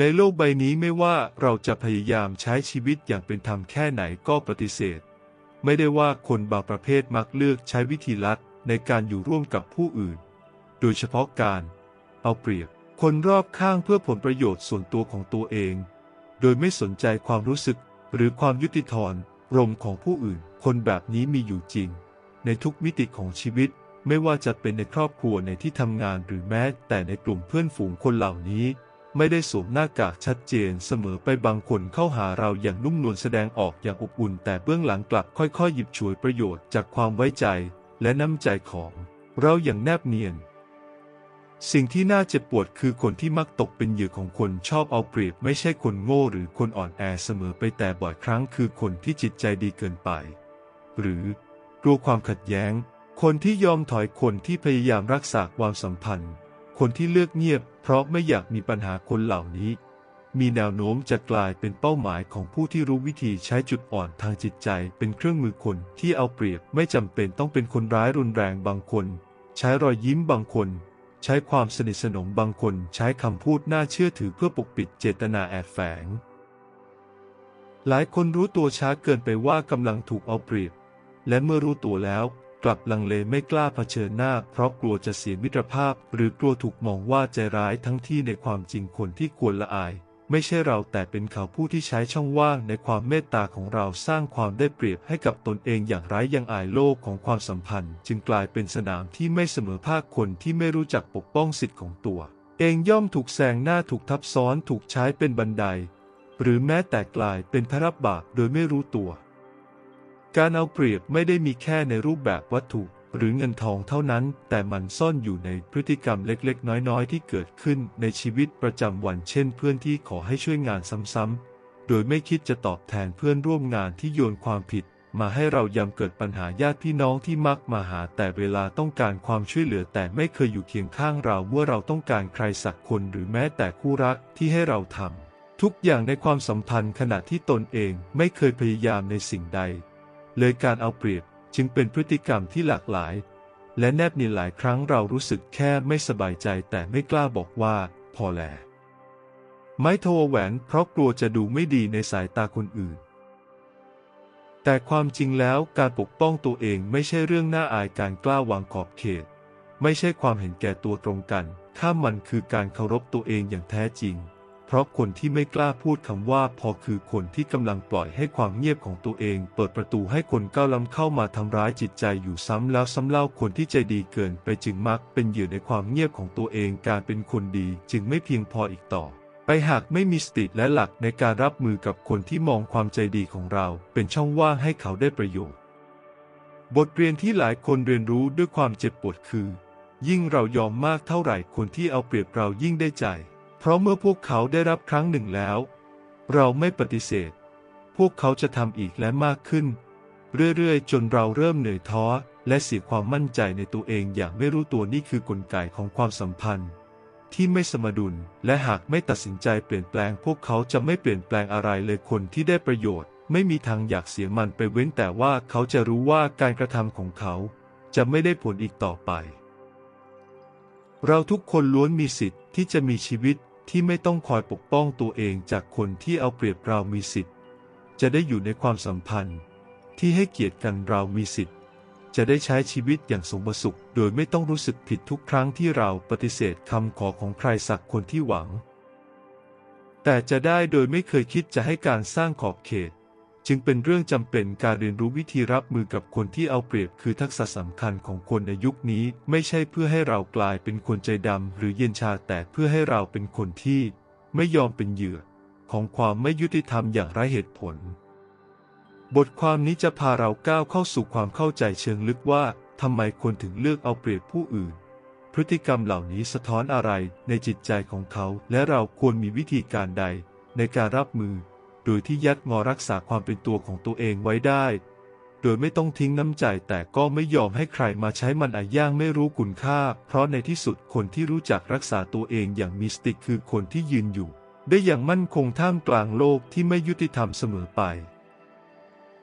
ในโลกใบนี้ไม่ว่าเราจะพยายามใช้ชีวิตอย่างเป็นธรรมแค่ไหนก็ปฏิเสธ ไม่ได้ว่าคนบางประเภทมักเลือกใช้วิธีลัดในการอยู่ร่วมกับผู้อื่น โดยเฉพาะการ เอาเปรียบ คนรอบข้างเพื่อผลประโยชน์ส่วนตัวของตัวเอง โดยไม่สนใจความรู้สึกหรือความยุติธรรมรมของผู้อื่น คนแบบนี้มีอยู่จริง ในทุกมิติของชีวิตไม่ว่าจะเป็นในครอบครัวในที่ทำงานหรือแม้แต่ในกลุ่มเพื่อนฝูงคนเหล่านี้ ไม่ได้สวมหน้ากากชัดเจนเสมอไปบางคนเข้าหาเราอย่างนุ่มนวลแสดงออกอย่างอบอุ่น แต่เบื้องหลังกลับค่อยๆ หยิบฉวยประโยชน์จากความไว้ใจ และน้ำใจของเราอย่างแนบเนียน สิ่งที่น่าเจ็บปวดคือคนที่มักตกเป็นเหยื่อของคนชอบเอาเปรียบไม่ใช่คนโง่หรือคนอ่อนแอเสมอไปแต่บ่อยครั้งคือคนที่จิตใจดีเกินไป หรือกลัวความขัดแย้ง คนที่ยอมถอยคนที่พยายามรักษาความสัมพันธ์ คนที่เลือกเงียบ เพราะไม่อยากมีปัญหาคนเหล่านี้ มีแนวโน้มจะกลายเป็นเป้าหมายของผู้ที่รู้วิธีใช้จุดอ่อนทางจิตใจ เป็นเครื่องมือคนที่เอาเปรียบไม่จำเป็นต้องเป็นคนร้ายรุนแรงบางคน ใช้รอยยิ้มบางคน ใช้ความสนิทสนมบางคนใช้คำพูดน่าเชื่อถือเพื่อปกปิดเจตนาแอบแฝง หลายคนรู้ตัวช้าเกินไปว่ากำลังถูกเอาเปรียบ และเมื่อรู้ตัวแล้ว กลับลังเลไม่กล้าเผชิญหน้า เพราะกลัวจะเสียมิตรภาพ หรือกลัวถูกมองว่าใจร้ายทั้งที่ในความจริงคนที่ควรละอาย ไม่ใช่เราแต่เป็นเขาผู้ที่ใช้ช่องว่างในความเมตตาของเราสร้างความได้เปรียบให้กับตนเองอย่างไร้ยังอายโลกของความสัมพันธ์ จึงกลายเป็นสนามที่ไม่เสมอภาคคนที่ไม่รู้จักปกป้องสิทธิ์ของตัว เองย่อมถูกแซงหน้าถูกทับซ้อนถูกใช้เป็นบันได หรือแม้แต่กลายเป็นพระรับบาปโดยไม่รู้ตัว การเอาเปรียบไม่ได้มีแค่ในรูปแบบวัตถุหรือเงินทองเท่านั้น แต่มันซ่อนอยู่ในพฤติกรรมเล็กๆ น้อยๆ ที่เกิดขึ้นในชีวิตประจำวันเช่น เพื่อนที่ขอให้ช่วยงานซ้ำๆ โดยไม่คิดจะตอบแทนเพื่อนร่วมงานที่โยนความผิด มาให้เรายำเกิดปัญหาญาติพี่น้องที่มักมาหา แต่เวลาต้องการความช่วยเหลือแต่ไม่เคยอยู่เคียงข้างเราเมื่อเราต้องการใครสักคนหรือแม้แต่คู่รักที่ให้เราทำทุกอย่างในความสัมพันธ์ขณะที่ตนเองไม่เคยพยายามในสิ่งใด เลยการเอาเปรียบจึงเป็นพฤติกรรมที่หลากหลาย และแนบเนียนหลายครั้งเรารู้สึกแค่ไม่สบายใจแต่ไม่กล้าบอกว่า พอแลไม่โทรแหวนเพราะกลัวจะดูไม่ดีในสายตาคนอื่น แต่ความจริงแล้วการปกป้องตัวเองไม่ใช่เรื่องน่าอายการกล้าวางขอบเขต ไม่ใช่ความเห็นแก่ตัวตรงกัน ถ้ามันคือการเคารพตัวเองอย่างแท้จริง เพราะคนที่ไม่กล้าพูดคำว่าพอคือคนที่กำลังปล่อยให้ความเงียบของตัวเอง เปิดประตูให้คนก้าวล้ำเข้ามาทำร้ายจิตใจอยู่ซ้ำแล้วซ้ำเล่าคนที่ใจดีเกินไปจึงมักเป็นเหยื่อในความเงียบของตัวเองการเป็นคนดีจึงไม่เพียงพออีกต่อ ไปหากไม่มีสติและหลักในการรับมือกับคนที่มองความใจดีของเรา เป็นช่องว่างให้เขาได้ประโยชน์ บทเรียนที่หลายคนเรียนรู้ด้วยความเจ็บปวดคือ ยิ่งเรายอมมากเท่าไหร่คนที่เอาเปรียบเรายิ่งได้ใจ ราะเมื่อพวกเขาได้รับครั้งหนึ่งแล้ว เราไม่ปฏิเสธ พวกเขาจะทำอีกและมากขึ้น เรื่อยๆ จนเราเริ่มเหนื่อยท้อ และเสียความมั่นใจในตัวเองอย่างไม่รู้ตัวนี่คือกลไกของความสัมพันธ์ ที่ไม่สมดุลและหากไม่ตัดสินใจเปลี่ยนแปลง พวกเขาจะไม่เปลี่ยนแปลงอะไรเลยคนที่ได้ประโยชน์ ไม่มีทางอยากเสียมันไปเว้นแต่ว่าเขาจะรู้ว่าการกระทำของเขา จะไม่ได้ผลอีกต่อไปเราทุกคนล้วนมีสิทธิ์ที่จะมีชีวิต ที่ไม่ต้องคอยปกป้องตัวเองจากคนที่เอาเปรียบเรามีสิทธิ์ จะได้อยู่ในความสัมพันธ์ ที่ให้เกียรติกันเรามีสิทธิ์ จะได้ใช้ชีวิตอย่างสมสุข โดยไม่ต้องรู้สึกผิดทุกครั้งที่เราปฏิเสธคำขอของใครสักคนที่หวัง แต่จะได้โดยไม่เคยคิดจะให้การสร้างขอบเขต จึงเป็นเรื่องจำเป็นการเรียนรู้วิธีรับมือกับคนที่เอาเปรียบคือทักษะสำคัญของคนในยุคนี้ ไม่ใช่เพื่อให้เรากลายเป็นคนใจดำหรือเย็นชาแต่เพื่อให้เราเป็นคนที่ ไม่ยอมเป็นเหยื่อ ของความไม่ยุติธรรมอย่างไร้เหตุผล บทความนี้จะพาเราก้าวเข้าสู่ความเข้าใจเชิงลึกว่าทำไมคนถึงเลือกเอาเปรียบผู้อื่น พฤติกรรมเหล่านี้สะท้อนอะไรในจิตใจของเขา และเราควรมีวิธีการใดในการรับมือ โดยที่ยัดงอรักษาความเป็นตัวของตัวเองไว้ได้ โดยไม่ต้องทิ้งน้ำใจแต่ก็ไม่ยอมให้ใครมาใช้มันอาย่างไม่รู้คุณค่า เพราะในที่สุดคนที่รู้จักรักษาตัวเองอย่างมีสติคือคนที่ยืนอยู่ ได้อย่างมั่นคงท่ามกลางโลกที่ไม่ยุติธรรมเสมอไป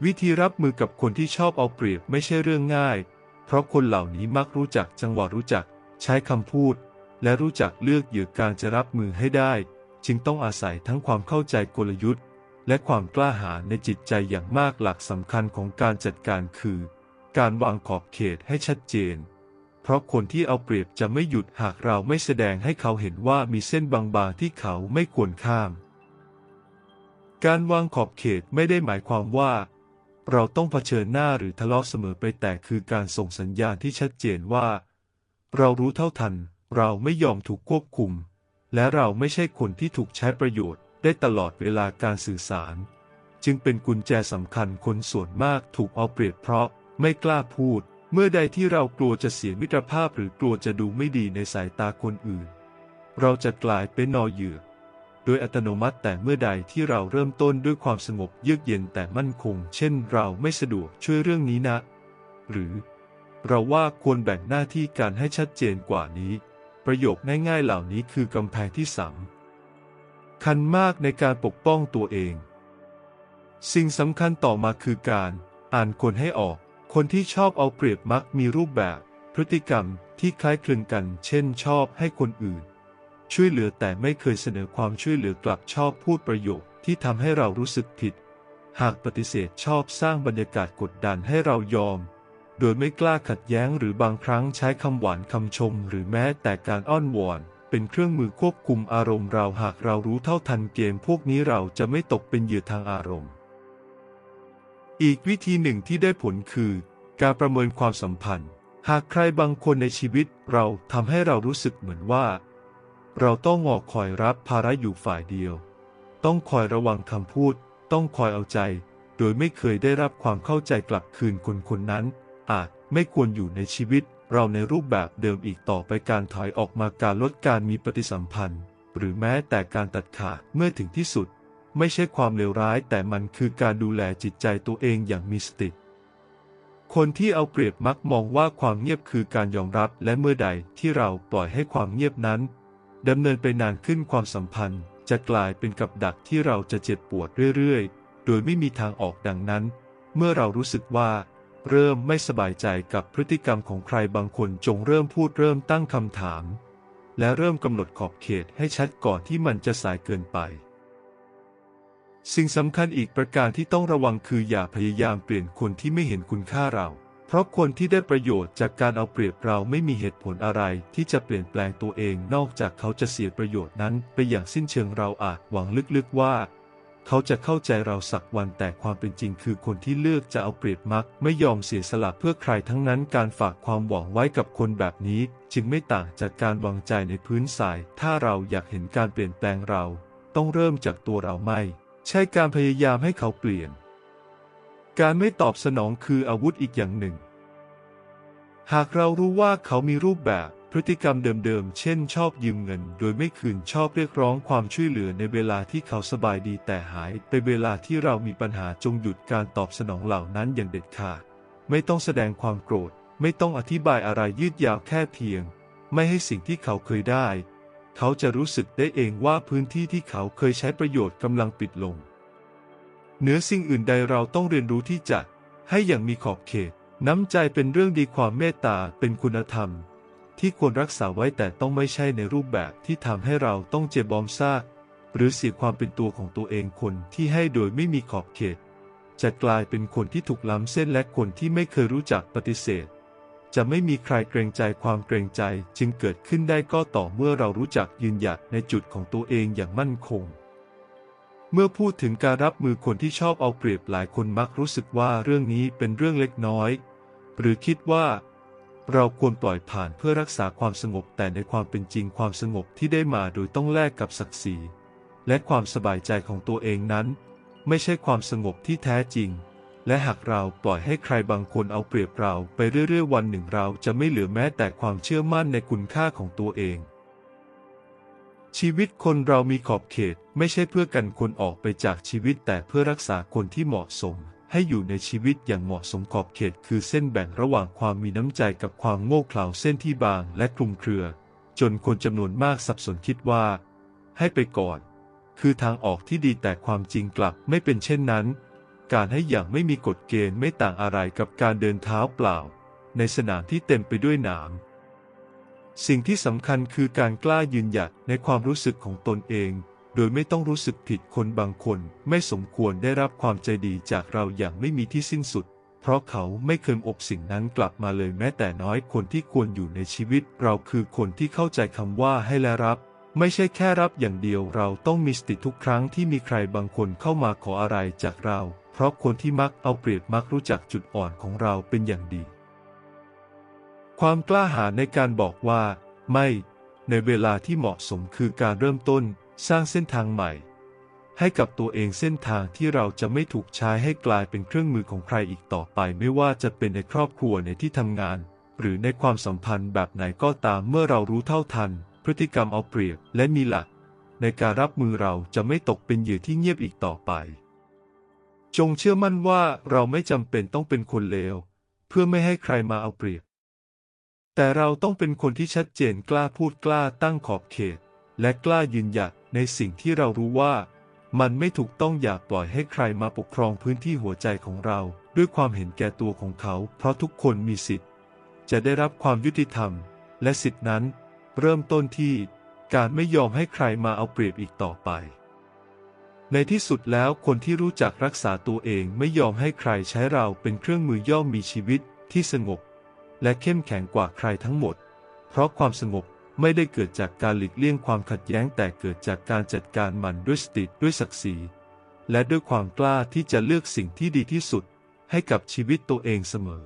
วิธีรับมือกับคนที่ชอบเอาเปรียบไม่ใช่เรื่องง่าย เพราะคนเหล่านี้มักรู้จักจังหวะรู้จัก ใช้คำพูด และรู้จักเลือกเหยื่อการจะรับมือให้ได้ จึงต้องอาศัยทั้งความเข้าใจกลยุทธ์ และความกล้าหาญในจิตใจอย่างมากหลักสำคัญของการจัดการคือ การวางขอบเขตให้ชัดเจน เพราะคนที่เอาเปรียบจะไม่หยุดหากเราไม่แสดงให้เขาเห็นว่ามีเส้นบางๆที่เขาไม่ควรข้าม การวางขอบเขตไม่ได้หมายความว่า เราต้องเผชิญหน้าหรือทะเลาะเสมอไปแต่คือการส่งสัญญาณที่ชัดเจนว่า เรารู้เท่าทัน เราไม่ยอมถูกควบคุม และเราไม่ใช่คนที่ถูกใช้ประโยชน์ ได้ตลอดเวลาการสื่อสาร จึงเป็นกุญแจสำคัญคนส่วนมากถูกเอาเปรียบเพราะไม่กล้าพูด เมื่อใดที่เรากลัวจะเสียมิตรภาพหรือกลัวจะดูไม่ดีในสายตาคนอื่น เราจะกลายเป็นนอเหยื่อโดยอัตโนมัติแต่เมื่อใดที่เราเริ่มต้นด้วยความสงบเยือกเย็นแต่มั่นคง เช่น เราไม่สะดวกช่วยเรื่องนี้นะ หรือ เราว่าควรแบ่งหน้าที่การให้ชัดเจนกว่านี้ ประโยคง่ายๆเหล่านี้คือกำแพงที่สำ คัญมากในการปกป้องตัวเอง สิ่งสำคัญต่อมาคือการ อ่านคนให้ออก คนที่ชอบเอาเปรียบมักมีรูปแบบ พฤติกรรมที่คล้ายคลึงกัน เช่น ชอบให้คนอื่น ช่วยเหลือแต่ไม่เคยเสนอความช่วยเหลือกลับชอบพูดประโยคที่ทำให้เรารู้สึกผิด หากปฏิเสธชอบสร้างบรรยากาศกดดันให้เรายอม โดยไม่กล้าขัดแย้งหรือบางครั้งใช้คำหวานคำชม หรือแม้แต่การอ้อนวอน เป็นเครื่องมือควบคุมอารมณ์เราหากเรารู้เท่าทันเกมพวกนี้เราจะไม่ตกเป็นเหยื่อทางอารมณ์ อีกวิธีหนึ่งที่ได้ผลคือ การประเมินความสัมพันธ์ หากใครบางคนในชีวิตเราทำให้เรารู้สึกเหมือนว่า เราต้องงอคอยรับภาระอยู่ฝ่ายเดียว ต้องคอยระวังคำพูด ต้องคอยเอาใจ โดยไม่เคยได้รับความเข้าใจกลับคืนคนคนนั้น อาจไม่ควรอยู่ในชีวิต เราในรูปแบบเดิมอีกต่อไปการถอยออกมาการลดการมีปฏิสัมพันธ์ หรือแม้แต่การตัดขาดเมื่อถึงที่สุด ไม่ใช่ความเลวร้ายแต่มันคือการดูแลจิตใจตัวเองอย่างมีสติคนที่เอาเปรียบมักมองว่าความเงียบคือการยอมรับและเมื่อใดที่เราปล่อยให้ความเงียบนั้นดำเนินไปนานขึ้นความสัมพันธ์ จะกลายเป็นกับดักที่เราจะเจ็บปวดเรื่อยๆ โดยไม่มีทางออกดังนั้น เมื่อเรารู้สึกว่า เริ่มไม่สบายใจกับพฤติกรรมของใครบางคนจงเริ่มพูดเริ่มตั้งคำถาม และเริ่มกำหนดขอบเขตให้ชัดก่อนที่มันจะสายเกินไป สิ่งสำคัญอีกประการที่ต้องระวังคืออย่าพยายามเปลี่ยนคนที่ไม่เห็นคุณค่าเรา เพราะคนที่ได้ประโยชน์จากการเอาเปรียบเราไม่มีเหตุผลอะไรที่จะเปลี่ยนแปลงตัวเองนอกจากเขาจะเสียประโยชน์นั้น ไปอย่างสิ้นเชิงเราอาจหวังลึกๆว่า เขาจะเข้าใจเราสักวันแต่ความเป็นจริงคือคนที่เลือกจะเอาเปรียบมัก ไม่ยอมเสียสละเพื่อใครทั้งนั้นการฝากความหวังไว้กับคนแบบนี้ จึงไม่ต่างจากการวางใจในพื้นทราย ถ้าเราอยากเห็นการเปลี่ยนแปลงเรา ต้องเริ่มจากตัวเราไม่ ใช่การพยายามให้เขาเปลี่ยน การไม่ตอบสนองคืออาวุธอีกอย่างหนึ่ง หากเรารู้ว่าเขามีรูปแบบ พฤติกรรมเดิมๆ เช่น ชอบยืมเงิน โดยไม่คืน ชอบเรียกร้องความช่วยเหลือในเวลาที่เขาสบายดีแต่หายไปเวลาที่เรามีปัญหาจงหยุดการตอบสนองเหล่านั้นอย่างเด็ดขาด ไม่ต้องแสดงความโกรธ ไม่ต้องอธิบายอะไรยืดยาวแค่เพียง ไม่ให้สิ่งที่เขาเคยได้ เขาจะรู้สึกได้เองว่าพื้นที่ที่เขาเคยใช้ประโยชน์กำลังปิดลง เหนือสิ่งอื่นใดเราต้องเรียนรู้ที่จะให้อย่างมีขอบเขต น้ำใจเป็นเรื่องดีความเมตตาเป็นคุณธรรม ที่ควรรักษาไว้แต่ต้องไม่ใช่ในรูปแบบที่ทำให้เราต้องเจ็บบอมซากหรือเสียความเป็นตัวของตัวเองคนที่ให้โดยไม่มีขอบเขต จะกลายเป็นคนที่ถูกล้ำเส้นและคนที่ไม่เคยรู้จักปฏิเสธ จะไม่มีใครเกรงใจความเกรงใจจึงเกิดขึ้นได้ก็ต่อเมื่อเรารู้จักยืนหยัดในจุดของตัวเองอย่างมั่นคง เมื่อพูดถึงการรับมือคนที่ชอบเอาเปรียบหลายคนมักรู้สึกว่าเรื่องนี้เป็นเรื่องเล็กน้อย หรือคิดว่า เราควรปล่อยผ่านเพื่อรักษาความสงบแต่ในความเป็นจริงความสงบที่ได้มาโดยต้องแลกกับศักดิ์ศรีและความสบายใจของตัวเองนั้น ไม่ใช่ความสงบที่แท้จริง และหากเราปล่อยให้ใครบางคนเอาเปรียบเราไปเรื่อยๆวันหนึ่งเราจะไม่เหลือแม้แต่ความเชื่อมั่นในคุณค่าของตัวเอง ชีวิตคนเรามีขอบเขตไม่ใช่เพื่อกันคนออกไปจากชีวิตแต่เพื่อรักษาคนที่เหมาะสม ให้อยู่ในชีวิตอย่างเหมาะสมขอบเขตคือเส้นแบ่งระหว่างความมีน้ำใจกับความโง่เขลาเส้นที่บางและคลุมเครือ จนคนจำนวนมากสับสนคิดว่า ให้ไปก่อน คือทางออกที่ดีแต่ความจริงกลับไม่เป็นเช่นนั้น การให้อย่างไม่มีกฎเกณฑ์ไม่ต่างอะไรกับการเดินเท้าเปล่า ในสนามที่เต็มไปด้วยหนามสิ่งที่สำคัญคือการกล้ายืนหยัดในความรู้สึกของตนเอง โดยไม่ต้องรู้สึกผิดคนบางคนไม่สมควรได้รับความใจดีจากเราอย่างไม่มีที่สิ้นสุด เพราะเขาไม่เคยอบสิ่งนั้นกลับมาเลยแม้แต่น้อยคนที่ควรอยู่ในชีวิต เราคือคนที่เข้าใจคำว่าให้และรับ ไม่ใช่แค่รับอย่างเดียวเราต้องมีสติทุกครั้งที่มีใครบางคนเข้ามาขออะไรจากเรา เพราะคนที่มักเอาเปรียบมักรู้จักจุดอ่อนของเราเป็นอย่างดี ความกล้าหาญในการบอกว่า ไม่ ในเวลาที่เหมาะสมคือการเริ่มต้น สร้างเส้นทางใหม่ ให้กับตัวเองเส้นทางที่เราจะไม่ถูกใช้ให้กลายเป็นเครื่องมือของใครอีกต่อไป ไม่ว่าจะเป็นในครอบครัวในที่ทำงาน หรือในความสัมพันธ์แบบไหนก็ตามเมื่อเรารู้เท่าทัน พฤติกรรมเอาเปรียบและมีหลัก ในการรับมือเราจะไม่ตกเป็นเหยื่อที่เงียบอีกต่อไป จงเชื่อมั่นว่าเราไม่จำเป็นต้องเป็นคนเลวเพื่อไม่ให้ใครมาเอาเปรียบแต่เราต้องเป็นคนที่ชัดเจนกล้าพูดกล้าตั้งขอบเขต และกล้ายืนหยัด ในสิ่งที่เรารู้ว่ามันไม่ถูกต้องอย่าปล่อยให้ใครมาปกครองพื้นที่หัวใจของเรา ด้วยความเห็นแก่ตัวของเขา เพราะทุกคนมีสิทธิ์ จะได้รับความยุติธรรม และสิทธินั้น เริ่มต้นที่การไม่ยอมให้ใครมาเอาเปรียบอีกต่อไป ในที่สุดแล้วคนที่รู้จักรักษาตัวเองไม่ยอมให้ใครใช้เราเป็นเครื่องมือย่อมมีชีวิตที่สงบ และเข้มแข็งกว่าใครทั้งหมด เพราะความสงบ ไม่ได้เกิดจากการหลีกเลี่ยงความขัดแย้งแต่เกิดจากการจัดการมันด้วยสติด้วยศักดิ์ศรี และด้วยความกล้าที่จะเลือกสิ่งที่ดีที่สุดให้กับชีวิตตัวเองเสมอ